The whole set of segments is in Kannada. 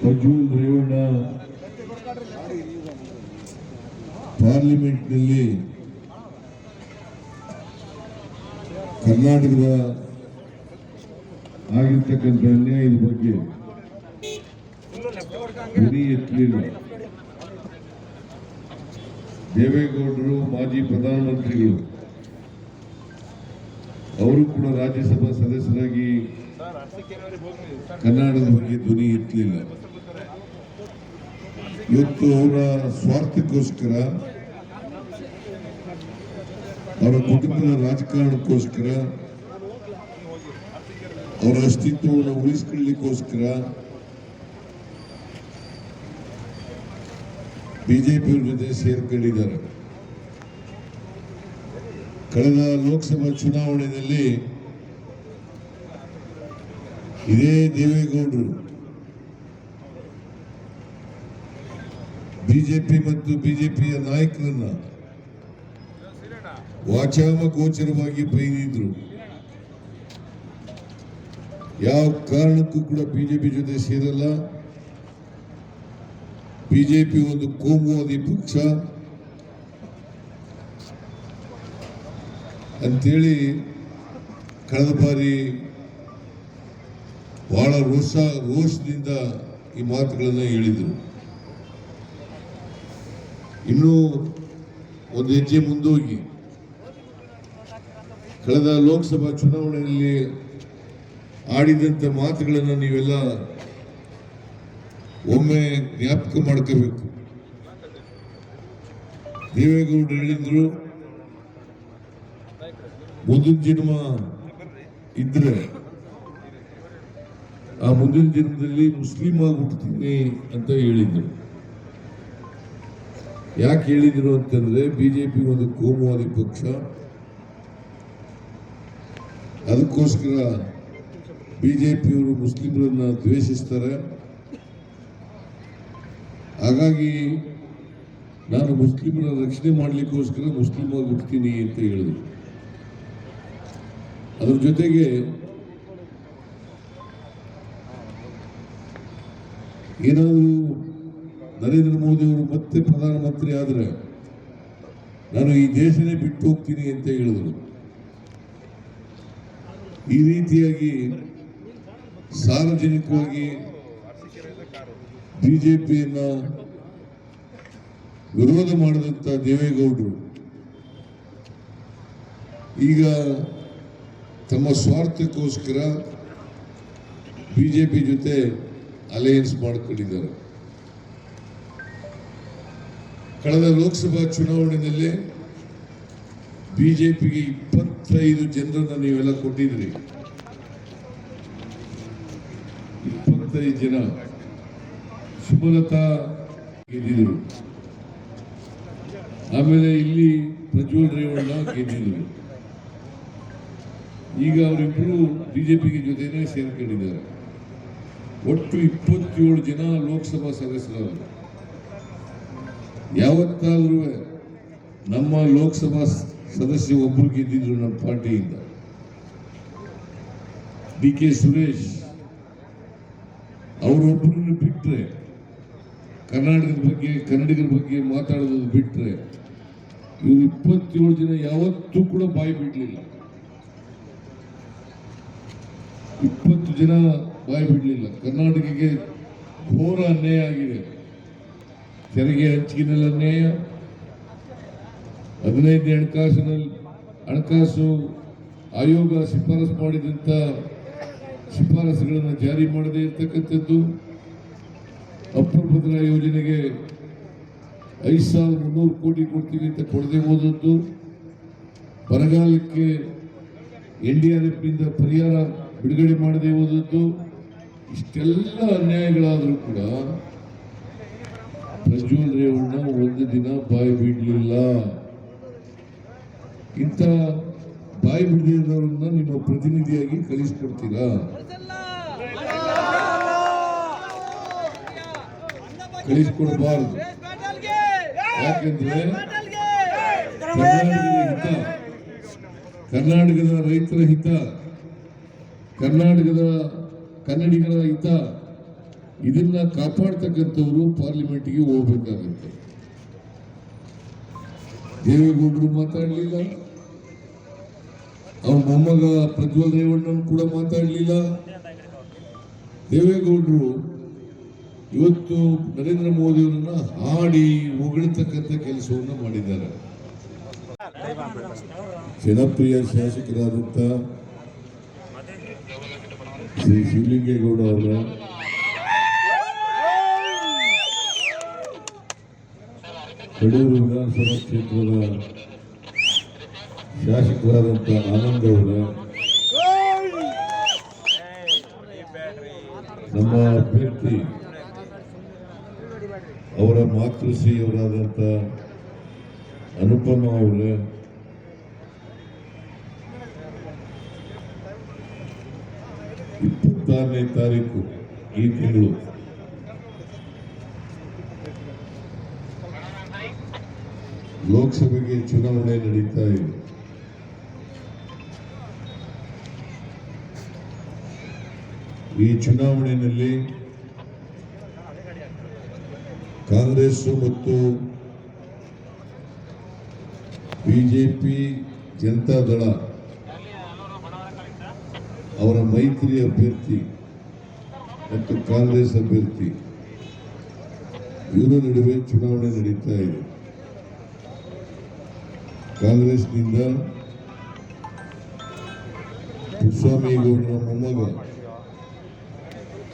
ಪ್ರಜ್ವಲ್ ರೇವಣ್ಣ ಪಾರ್ಲಿಮೆಂಟ್ನಲ್ಲಿ ಕರ್ನಾಟಕದ ಆಗಿರ್ತಕ್ಕಂಥ ಅನ್ಯಾಯದ ಬಗ್ಗೆ ಧ್ವನಿ ಎತ್ತಲಿಲ್ಲ. ದೇವೇಗೌಡರು, ಮಾಜಿ ಪ್ರಧಾನಮಂತ್ರಿಗಳು, ಅವರು ಕೂಡ ರಾಜ್ಯಸಭಾ ಸದಸ್ಯರಾಗಿ ಕನ್ನಡದ ಬಗ್ಗೆ ಧ್ವನಿ ಎತ್ತಲಿಲ್ಲ. ಇವತ್ತು ಅವರ ಸ್ವಾರ್ಥಕ್ಕೋಸ್ಕರ, ಅವರ ಕುಟುಂಬದ ರಾಜಕಾರಣಕ್ಕೋಸ್ಕರ, ಅವರ ಅಸ್ತಿತ್ವವನ್ನು ಉಳಿಸ್ಕೊಳ್ಳಿಕ್ಕೋಸ್ಕರ ಬಿಜೆಪಿಯವ್ರ ಜೊತೆ ಸೇರ್ಕೊಂಡಿದ್ದಾರೆ. ಕಳೆದ ಲೋಕಸಭಾ ಚುನಾವಣೆಯಲ್ಲಿ ಇದೇ ದೇವೇಗೌಡರು ಬಿಜೆಪಿ ಮತ್ತು ಬಿಜೆಪಿಯ ನಾಯಕರನ್ನ ವಾಚಾಮ ಗೋಚರವಾಗಿ ಬೈದಿದ್ರು. ಯಾವ ಕಾರಣಕ್ಕೂ ಕೂಡ ಬಿಜೆಪಿ ಜೊತೆ ಸೇರಲ್ಲ. ಬಿಜೆಪಿ ಒಂದು ಕೋಮುವಾದಿ ಪಕ್ಷ. ಅಂತೇಳಿ ಕಳೆದ ಬಾರಿ ಬಹಳ ರೋಷ, ರೋಷದಿಂದ ಈ ಮಾತುಗಳನ್ನು ಹೇಳಿದರು. ಇನ್ನೂ ಒಂದು ಹೆಜ್ಜೆ ಮುಂದೋಗಿ. ಕಳೆದ ಲೋಕಸಭಾ ಚುನಾವಣೆಯಲ್ಲಿ ಆಡಿದಂಥ ಮಾತುಗಳನ್ನು ನೀವೆಲ್ಲ ಒಮ್ಮೆ ಜ್ಞಾಪಕ ಮಾಡ್ಕೋಬೇಕು. ದೇವೇಗೌಡರು ಹೇಳಿದ್ರು, ಮುಂದಿನ ಜನ್ಮ ಇದ್ರೆ ಆ ಮುಂದಿನ ಜನ್ಮದಲ್ಲಿ ಮುಸ್ಲಿಂ ಆಗಿ ಅಂತ ಹೇಳಿದ್ರು. ಯಾಕೆ ಹೇಳಿದ್ರು ಅಂತಂದ್ರೆ ಬಿಜೆಪಿ ಒಂದು ಕೋಮುವಾದಿ ಪಕ್ಷ. ಅದಕ್ಕೋಸ್ಕರ ಬಿಜೆಪಿಯವರು ಮುಸ್ಲಿಮರನ್ನ ದ್ವೇಷಿಸ್ತಾರೆ. ಹಾಗಾಗಿ ನಾನು ಮುಸ್ಲಿಮರ ರಕ್ಷಣೆ ಮಾಡಲಿಕ್ಕೋಸ್ಕರ ಮುಸ್ಲಿಮ್ ಹುಡ್ತೀನಿ ಅಂತ ಹೇಳಿದ್ರು. ಅದ್ರ ಜೊತೆಗೆ ಏನಾದರೂ ನರೇಂದ್ರ ಮೋದಿ ಅವರು ಮತ್ತೆ ಪ್ರಧಾನಮಂತ್ರಿ ಆದರೆ ನಾನು ಈ ದೇಶನೇ ಬಿಟ್ಟು ಹೋಗ್ತೀನಿ ಅಂತ ಹೇಳಿದರು. ಈ ರೀತಿಯಾಗಿ ಸಾರ್ವಜನಿಕವಾಗಿ ಬಿಜೆಪಿಯನ್ನ ವಿರೋಧ ಮಾಡಿದಂಥ ದೇವೇಗೌಡರು ಈಗ ತಮ್ಮ ಸ್ವಾರ್ಥಕ್ಕೋಸ್ಕರ ಬಿಜೆಪಿ ಜೊತೆ ಅಲಯನ್ಸ್ ಮಾಡಿಕೊಂಡಿದ್ದಾರೆ. ಕಳೆದ ಲೋಕಸಭಾ ಚುನಾವಣೆಯಲ್ಲಿ ಬಿಜೆಪಿಗೆ ಇಪ್ಪತ್ತೈದು ಜನರನ್ನು ನೀವೆಲ್ಲ ಕೊಟ್ಟಿದ್ರಿ ಇಪ್ಪತ್ತೈದು ಜನ ಸುಮಲತಾ ಗೆದ್ದಿದ್ರು ಆಮೇಲೆ ಇಲ್ಲಿ ಪ್ರಜ್ವಲ್ ರೇವಣ್ಣ ಗೆದ್ದಿದ್ರು ಈಗ ಅವರಿಬ್ಬರು ಬಿಜೆಪಿಗೆ ಜೊತೆನೇ ಸೇರ್ಕೊಂಡಿದ್ದಾರೆ. ಒಟ್ಟು ಇಪ್ಪತ್ತೇಳು ಜನ ಲೋಕಸಭಾ ಸದಸ್ಯರವರು ಯಾವತ್ತಾದ್ರೂ ನಮ್ಮ ಲೋಕಸಭಾ ಸದಸ್ಯ ಒಬ್ಬರು ಗೆದ್ದಿದ್ರು ನಮ್ಮ ಪಾರ್ಟಿಯಿಂದ. ಡಿ ಕೆ ಸುರೇಶ್ ಅವರೊಬ್ಬರನ್ನು ಬಿಟ್ಟರೆ ಕರ್ನಾಟಕದ ಬಗ್ಗೆ, ಕನ್ನಡಿಗರ ಬಗ್ಗೆ ಮಾತಾಡೋದು ಬಿಟ್ಟರೆ ಇವರು ಇಪ್ಪತ್ತೇಳು ಜನ ಯಾವತ್ತೂ ಕೂಡ ಬಾಯಿ ಬಿಡಲಿಲ್ಲ. ಇಪ್ಪತ್ತು ಜನ ಬಾಯಿ ಬಿಡಲಿಲ್ಲ. ಕರ್ನಾಟಕಕ್ಕೆ ಘೋರ ಅನ್ಯಾಯ ಆಗಿದೆ. ತೆರಿಗೆ ಹಂಚಿಕೆನಲ್ಲಿ ಅನ್ಯಾಯ. ಹದಿನೈದನೇ ಹಣಕಾಸಿನಲ್ಲಿ ಹಣಕಾಸು ಆಯೋಗ ಶಿಫಾರಸು ಮಾಡಿದಂಥ ಶಿಫಾರಸುಗಳನ್ನು ಜಾರಿ ಮಾಡದೇ ಇರತಕ್ಕಂಥದ್ದು. ಅಪ್ರಭದ್ರ ಭದ್ರಾ ಯೋಜನೆಗೆ ಐದು ಸಾವಿರದ ಮುನ್ನೂರು ಕೋಟಿ ಕೊಡ್ತೀವಿ ಅಂತ ಕೊಡದೆ ಹೋದದ್ದು. ಬರಗಾಲಕ್ಕೆ ಎನ್ ಡಿ ಆರ್ ಎಫ್ನಿಂದ ಪರಿಹಾರ ಬಿಡುಗಡೆ ಮಾಡದೇ ಹೋದದ್ದು. ಇಷ್ಟೆಲ್ಲ ಅನ್ಯಾಯಗಳಾದರೂ ಕೂಡ ಪ್ರಜ್ವಲ್ ರೇವಣ್ಣ ಒಂದು ದಿನ ಬಾಯಿ ಬಿಡಲಿಲ್ಲ. ಇಂಥ ಬಾಯಿ ಬಿಡದಿರೋರನ್ನ ನಿಮ್ಮ ಪ್ರತಿನಿಧಿಯಾಗಿ ಕಳಿಸ್ಕೊಡ್ತೀರಾ? ಕಳಿಸ್ಕೊಡ್ಬಾರ್ದು. ಯಾಕೆಂದ್ರೆ ಕರ್ನಾಟಕದ ಹಿತ, ಕರ್ನಾಟಕದ ರೈತರ ಹಿತ, ಕರ್ನಾಟಕದ ಕನ್ನಡಿಗರ ಹಿತ ಇದನ್ನ ಕಾಪಾಡ್ತಕ್ಕಂಥವ್ರು ಪಾರ್ಲಿಮೆಂಟ್ಗೆ ಹೋಗ್ಬೇಕಾಗುತ್ತೆ. ದೇವೇಗೌಡರು ಮಾತಾಡಲಿಲ್ಲ. ಅವ್ರ ಮೊಮ್ಮಗ ಪ್ರಜ್ವಲ್ ರೇವಣ್ಣನ್ ಕೂಡ ಮಾತಾಡಲಿಲ್ಲ. ದೇವೇಗೌಡರು ಇವತ್ತು ನರೇಂದ್ರ ಮೋದಿ ಅವರನ್ನ ಹಾಡಿ ಹೊಗಳತಕ್ಕಂಥ ಕೆಲಸವನ್ನು ಮಾಡಿದ್ದಾರೆ. ಜನಪ್ರಿಯ ಶಾಸಕರಾದಂಥ ಶ್ರೀ ಶಿವಲಿಂಗೇಗೌಡ ಅವರ ಕಡೂರು ವಿಧಾನಸಭಾ ಕ್ಷೇತ್ರದ ಶಾಸಕರಾದಂಥ ಆನಂದ್ ಅವರ, ನಮ್ಮ ಅಭ್ಯರ್ಥಿ ಅವರ ಮಾತೃಶ್ರೀಯವರಾದಂಥ ಅನುಪಮ ಅವರ, ಇಪ್ಪತ್ತಾರನೇ ತಾರೀಕು ಈ ತಿಂಗಳು ಲೋಕಸಭೆಗೆ ಚುನಾವಣೆ ನಡೀತಾ ಇದೆ. ಈ ಚುನಾವಣೆಯಲ್ಲಿ ಕಾಂಗ್ರೆಸ್ ಮತ್ತು ಬಿಜೆಪಿ ಜನತಾ ದಳ ಅವರ ಮೈತ್ರಿ ಅಭ್ಯರ್ಥಿ ಮತ್ತು ಕಾಂಗ್ರೆಸ್ ಅಭ್ಯರ್ಥಿ ಇವರ ನಡುವೆ ಚುನಾವಣೆ ನಡೀತಾ ಇದೆ. ಕಾಂಗ್ರೆಸ್ನಿಂದ ಗೌಡರ ಮೊಮ್ಮಗ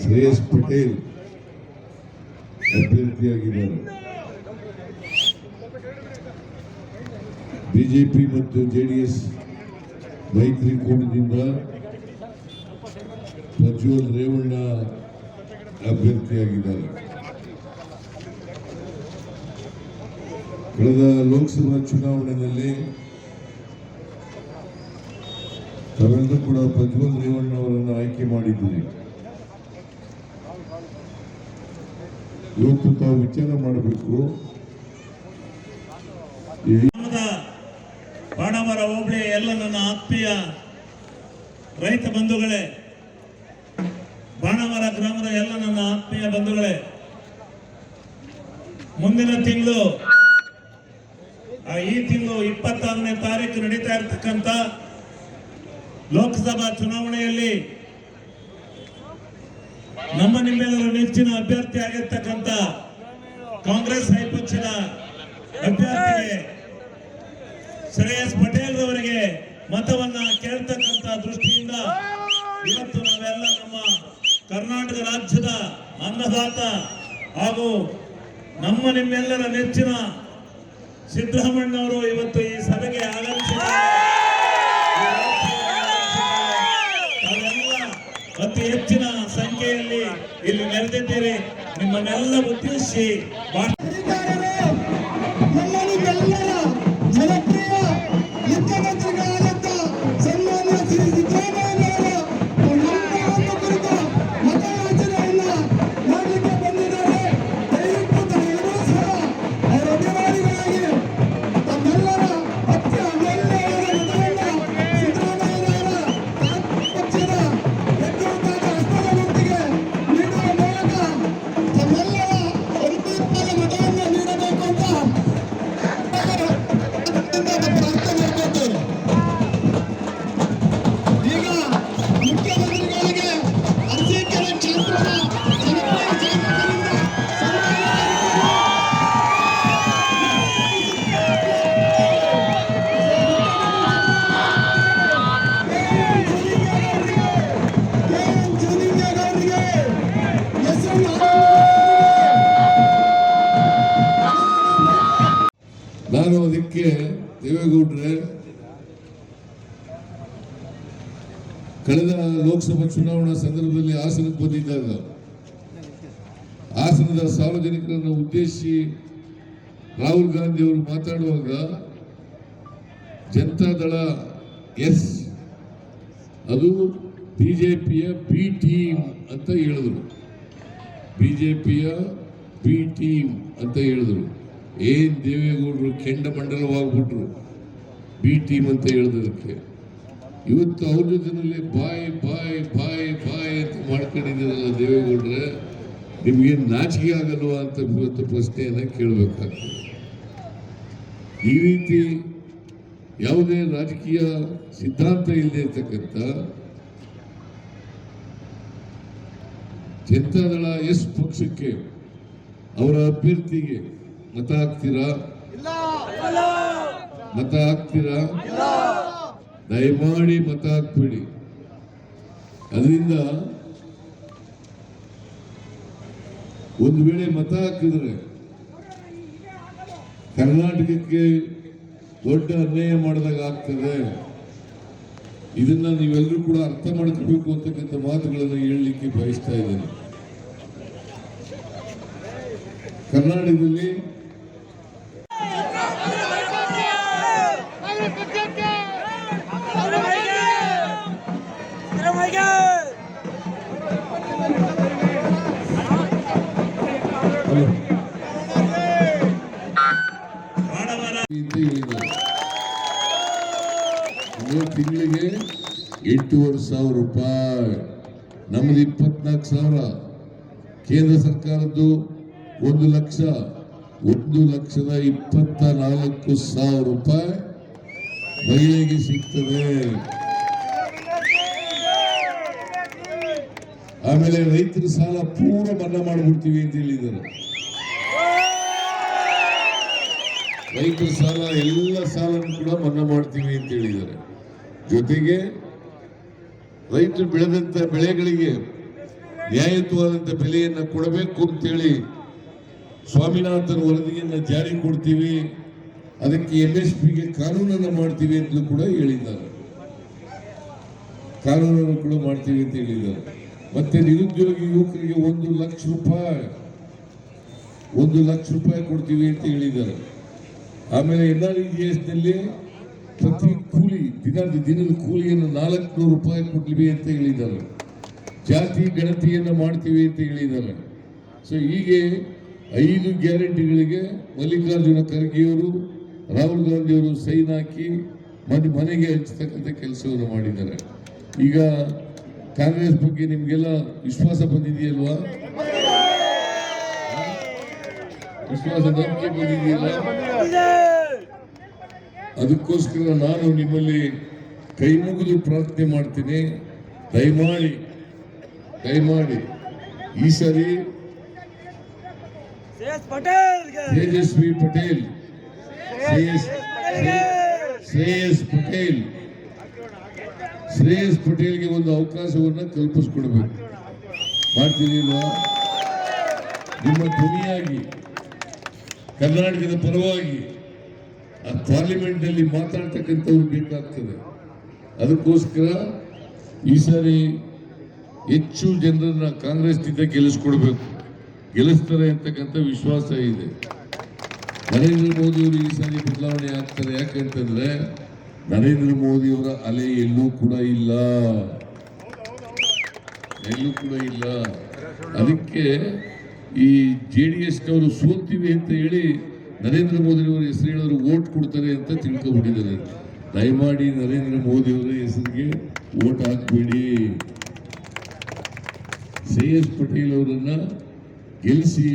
ಶ್ರೇಯಸ್ ಪಟೇಲ್ ಅಭ್ಯರ್ಥಿಯಾಗಿದ್ದಾರೆ. ಬಿಜೆಪಿ ಮತ್ತು ಜೆಡಿಎಸ್ ಮೈತ್ರಿಕೂಟದಿಂದ ಪ್ರಜ್ವಲ್ ರೇವಣ್ಣ ಅಭ್ಯರ್ಥಿಯಾಗಿದ್ದಾರೆ. ಕಳೆದ ಲೋಕಸಭಾ ಚುನಾವಣೆಯಲ್ಲಿ ತಾವೆಲ್ಲರೂ ಕೂಡ ಪ್ರಜ್ವಲ್ ರೇವಣ್ಣ ಅವರನ್ನು ಆಯ್ಕೆ ಮಾಡಿದ್ದೀರಿ ಇವತ್ತು ತಾವು ವಿಚಾರ ಮಾಡಬೇಕು. ಬಾಣಮರ ಹೋಬಳಿ ಎಲ್ಲ ನನ್ನ ಆತ್ಮೀಯ ರೈತ ಬಂಧುಗಳೇ ಬಾಣಮರ ಗ್ರಾಮದ ಎಲ್ಲ ನನ್ನ ಆತ್ಮೀಯ ಬಂಧುಗಳೇ, ಮುಂದಿನ ತಿಂಗಳು ಈ ತಿಂಗಳು ಇಪ್ಪತ್ತಾರನೇ ತಾರೀಕು ನಡೀತಾ ಇರತಕ್ಕಂತ ಲೋಕಸಭಾ ಚುನಾವಣೆಯಲ್ಲಿ ನಮ್ಮ ನಿಮ್ಮೆಲ್ಲರ ನೆಚ್ಚಿನ ಅಭ್ಯರ್ಥಿ ಆಗಿರ್ತಕ್ಕಂಥ ಕಾಂಗ್ರೆಸ್ ಹೈಪಕ್ಷದ ಅಭ್ಯರ್ಥಿಗೆ ಶ್ರೇಯಸ್ ಪಟೇಲ್ ರವರಿಗೆ ಮತವನ್ನ ಕೇಳ್ತಕ್ಕಂತ ದೃಷ್ಟಿಯಿಂದ ಇವತ್ತು ನಾವೆಲ್ಲ ನಮ್ಮ ಕರ್ನಾಟಕ ರಾಜ್ಯದ ಅನ್ನದಾತ ಹಾಗೂ ನಮ್ಮ ನಿಮ್ಮೆಲ್ಲರ ನೆಚ್ಚಿನ ಸಿದ್ದರಾಮಣ್ಣವರು ಇವತ್ತು ಈ ಸಭೆಗೆ ಆಗಮಿಸಿದ್ದಾರೆ. ಅತಿ ಹೆಚ್ಚಿನ ಸಂಖ್ಯೆಯಲ್ಲಿ ಇಲ್ಲಿ ನೆರೆದಿದ್ದೀರಿ. ನಿಮ್ಮನ್ನೆಲ್ಲ ಉದ್ದೇಶಿಸಿ ಜನಪ್ರಿಯ ದೇವೇಗೌಡ್ರೆ ಕಳೆದ ಲೋಕಸಭಾ ಚುನಾವಣಾ ಸಂದರ್ಭದಲ್ಲಿ ಹಾಸನಕ್ಕೆ ಬಂದಿದ್ದಾಗ ಹಾಸನದ ಸಾರ್ವಜನಿಕರನ್ನು ಉದ್ದೇಶಿಸಿ ರಾಹುಲ್ ಗಾಂಧಿ ಅವರು ಮಾತಾಡುವಾಗ ಜನತಾದಳ ಎಸ್, ಅದು ಬಿಜೆಪಿಯ ಬಿ ಟೀಮ್ ಅಂತ ಹೇಳಿದ್ರು. ಬಿಜೆಪಿಯ ಬಿ ಟೀಮ್ ಅಂತ ಹೇಳಿದ್ರು. ಏನ್ ದೇವೇಗೌಡರು ಕೆಂಡ ಮಂಡಲವಾಗ್ಬಿಟ್ರು ಬಿ ಟೀಮ್ ಅಂತ ಹೇಳಿದಕ್ಕೆ ಇವತ್ತು ಅವ್ರ ಜೊತೆನಲ್ಲಿ ಬಾಯ್ ಬಾಯ್ ಬಾಯ್ ಬಾಯ್ ಅಂತ ಮಾಡ್ಕೊಂಡಿದ್ದೀರಲ್ಲ ದೇವೇಗೌಡ್ರೆ, ನಿಮಗೆ ನಾಚಿಕೆ ಆಗಲ್ವಾ ಅಂತ ಇವತ್ತು ಪ್ರಶ್ನೆಯನ್ನು ಕೇಳಬೇಕಾಗ್ತದೆ. ಈ ರೀತಿ ಯಾವುದೇ ರಾಜಕೀಯ ಸಿದ್ಧಾಂತ ಇಲ್ಲದೆ ಇರ್ತಕ್ಕಂಥ ಜನತಾದಳ ಎಸ್ ಪಕ್ಷಕ್ಕೆ ಅವರ ಅಭ್ಯರ್ಥಿಗೆ ಮತ ಹಾಕ್ತೀರಾ? ಮತ ಹಾಕ್ತೀರಾ ದಯಮಾಡಿ ಮತ ಹಾಕ್ಬೇಡಿ ಅದರಿಂದ ಒಂದು ವೇಳೆ ಮತ ಹಾಕಿದ್ರೆ ಕರ್ನಾಟಕಕ್ಕೆ ದೊಡ್ಡ ಅನ್ಯಾಯ ಮಾಡಿದಾಗ ಆಗ್ತದೆ. ಇದನ್ನ ನೀವೆಲ್ಲರೂ ಕೂಡ ಅರ್ಥ ಮಾಡ್ಕೋಬೇಕು ಅಂತಕ್ಕಂಥ ಮಾತುಗಳನ್ನು ಹೇಳಲಿಕ್ಕೆ ಬಯಸ್ತಾ ಇದ್ದೇನೆ. ಕರ್ನಾಟಕದಲ್ಲಿ ತಿಂಗಳಿಗೆ ಎಂಟೂವರೆ ಸಾವಿರ ರೂಪಾಯಿ. ನಮ್ದು ಇಪ್ಪತ್ನಾಲ್ಕು ಸಾವಿರ. ಕೇಂದ್ರ ಸರ್ಕಾರದ್ದು ಒಂದು ಲಕ್ಷ, ಒಂದು ಲಕ್ಷದ ಇಪ್ಪತ್ತ ನಾಲ್ಕು ಸಾವಿರ ರೂಪಾಯಿ ಮಹಿಳೆಗೆ ಸಿಗ್ತದೆ. ಆಮೇಲೆ ರೈತರ ಸಾಲ ಪೂರ ಮನ್ನಾ ಮಾಡಿಬಿಡ್ತೀವಿ ಅಂತ ಹೇಳಿದ್ದಾರೆ. ರೈತರ ಸಾಲ, ಎಲ್ಲ ಸಾಲನ್ನು ಕೂಡ ಮನ್ನಾ ಮಾಡ್ತೀವಿ ಅಂತ ಹೇಳಿದ್ದಾರೆ. ಜೊತೆಗೆ ರೈತರು ಬೆಳೆದಂತ ಬೆಳೆಗಳಿಗೆ ನ್ಯಾಯಯುತವಾದಂತ ಬೆಲೆಯನ್ನು ಕೊಡಬೇಕು ಅಂತೇಳಿ ಸ್ವಾಮಿನಾಥನ್ ವರದಿಯನ್ನು ಜಾರಿ ಕೊಡ್ತೀವಿ. ಅದಕ್ಕೆ ಎಂ ಎಸ್ ಪಿಗೆ ಕಾನೂನನ್ನ ಮಾಡ್ತೀವಿ ಅಂತಲೂ ಕೂಡ ಹೇಳಿದ್ದಾರೆ. ಕಾನೂನನ್ನು ಕೂಡ ಮಾಡ್ತೀವಿ ಅಂತ ಹೇಳಿದ್ದಾರೆ. ಮತ್ತೆ ನಿರುದ್ಯೋಗಿ ಯುವಕರಿಗೆ ಒಂದು ಲಕ್ಷ ರೂಪಾಯಿ, ಒಂದು ಲಕ್ಷ ರೂಪಾಯಿ ಕೊಡ್ತೀವಿ ಅಂತ ಹೇಳಿದ್ದಾರೆ. ಆಮೇಲೆ ಎನ್ ಆರ್ನಲ್ಲಿ ಪ್ರತಿ ಕೂಲಿ ದಿನ ದಿನದ ಕೂಲಿಯನ್ನು ನಾಲ್ಕುನೂರು ರೂಪಾಯಿ ಕೊಡ್ಲಿವಿ ಅಂತ ಹೇಳಿದ್ದಾರೆ. ಜಾತಿ ಗಣತಿಯನ್ನು ಮಾಡ್ತೀವಿ ಅಂತ ಹೇಳಿದ್ದಾರೆ. ಸೊ ಹೀಗೆ ಐದು ಗ್ಯಾರಂಟಿಗಳಿಗೆ ಮಲ್ಲಿಕಾರ್ಜುನ ಖರ್ಗೆಯವರು, ರಾಹುಲ್ ಗಾಂಧಿಯವರು ಸೈನ್ ಹಾಕಿ ಮನೆ ಮನೆಗೆ ಹಂಚತಕ್ಕಂಥ ಕೆಲಸವನ್ನು ಮಾಡಿದ್ದಾರೆ. ಈಗ ಕಾಂಗ್ರೆಸ್ ಬಗ್ಗೆ ನಿಮಗೆಲ್ಲ ವಿಶ್ವಾಸ ಬಂದಿದೆಯಲ್ವಾ? ವಿಶ್ವಾಸ ನಂಬಿಕೆ ಬಂದಿದೆಯಲ್ಲ? ಅದಕ್ಕೋಸ್ಕರ ನಾನು ನಿಮ್ಮಲ್ಲಿ ಕೈ ಮುಗಿದು ಪ್ರಾರ್ಥನೆ ಮಾಡ್ತೀನಿ. ದಯಮಾಡಿ ದಯಮಾಡಿ. ಈ ಸರಿ ಪಟೇಲ್ ತೇಜಸ್ವಿ ಪಟೇಲ್. ಶ್ರೇಯಸ್ ಪಟೇಲ್ ಶ್ರೇಯಸ್ ಪಟೇಲ್ಗೆ ಒಂದು ಅವಕಾಶವನ್ನು ಕಲ್ಪಿಸ್ಕೊಡ್ಬೇಕು. ಮಾಡ್ತೀನಿಲ್ವಾ ನಿಮ್ಮ ಧ್ವನಿಯಾಗಿ ಕರ್ನಾಟಕದ ಪರವಾಗಿ ಪಾರ್ಲಿಮೆಂಟ್ನಲ್ಲಿ ಮಾತಾಡ್ತಕ್ಕಂಥವ್ರು ಬೇಕಾಗ್ತದೆ. ಅದಕ್ಕೋಸ್ಕರ ಈ ಸಾರಿ ಹೆಚ್ಚು ಜನರನ್ನ ಕಾಂಗ್ರೆಸ್ನಿಂದ ಗೆಲ್ಲಿಸ್ಕೊಡ್ಬೇಕು. ಗೆಲ್ಲಿಸ್ತಾರೆ ಅಂತಕ್ಕಂಥ ವಿಶ್ವಾಸ ಇದೆ. ನರೇಂದ್ರ ಮೋದಿ ಅವರು ಈ ಸಾರಿ ಬದಲಾವಣೆ ಆಗ್ತಾರೆ. ಯಾಕಂತಂದ್ರೆ ನರೇಂದ್ರ ಮೋದಿ ಅವರ ಅಲೆ ಎಲ್ಲೂ ಕೂಡ ಇಲ್ಲ. ಎಲ್ಲೂ ಕೂಡ ಇಲ್ಲ. ಅದಕ್ಕೆ ಈ ಜೆ ಡಿ ಎಸ್ನವರು ಸೋತಿವೆ ಅಂತ ಹೇಳಿ ನರೇಂದ್ರ ಮೋದಿಯವರ ಹೆಸರು ಹೇಳಿದ್ರು ಓಟ್ ಕೊಡ್ತಾರೆ ಅಂತ ತಿಳ್ಕೊಬಿಟ್ಟಿದ್ದಾರೆ ದಯಮಾಡಿ ನರೇಂದ್ರ ಮೋದಿಯವರ ಹೆಸರಿಗೆ ಓಟ್ ಹಾಕ್ಬೇಡಿ ಎಸ್ ಪಟೇಲ್ ಅವರನ್ನ ಗೆಲ್ಲಿಸಿ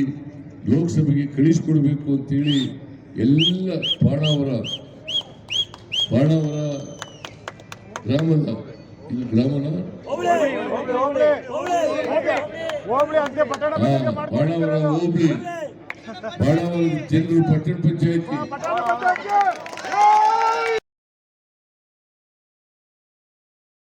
ಲೋಕಸಭೆಗೆ ಕಳಿಸ್ಕೊಡ್ಬೇಕು ಅಂತೇಳಿ ಎಲ್ಲ ಬಾಣಾವರ ಬಾಣಾವರ ಗ್ರಾಮದ ಇದು ಗ್ರಾಮನ ಬಾಣಾವರ ಹೋಬಳಿ ಬಾಣಾವರ ಜನರು ಪಟ್ಟಣ ಪಂಚಾಯತಿ ಪಟ್ಟಣ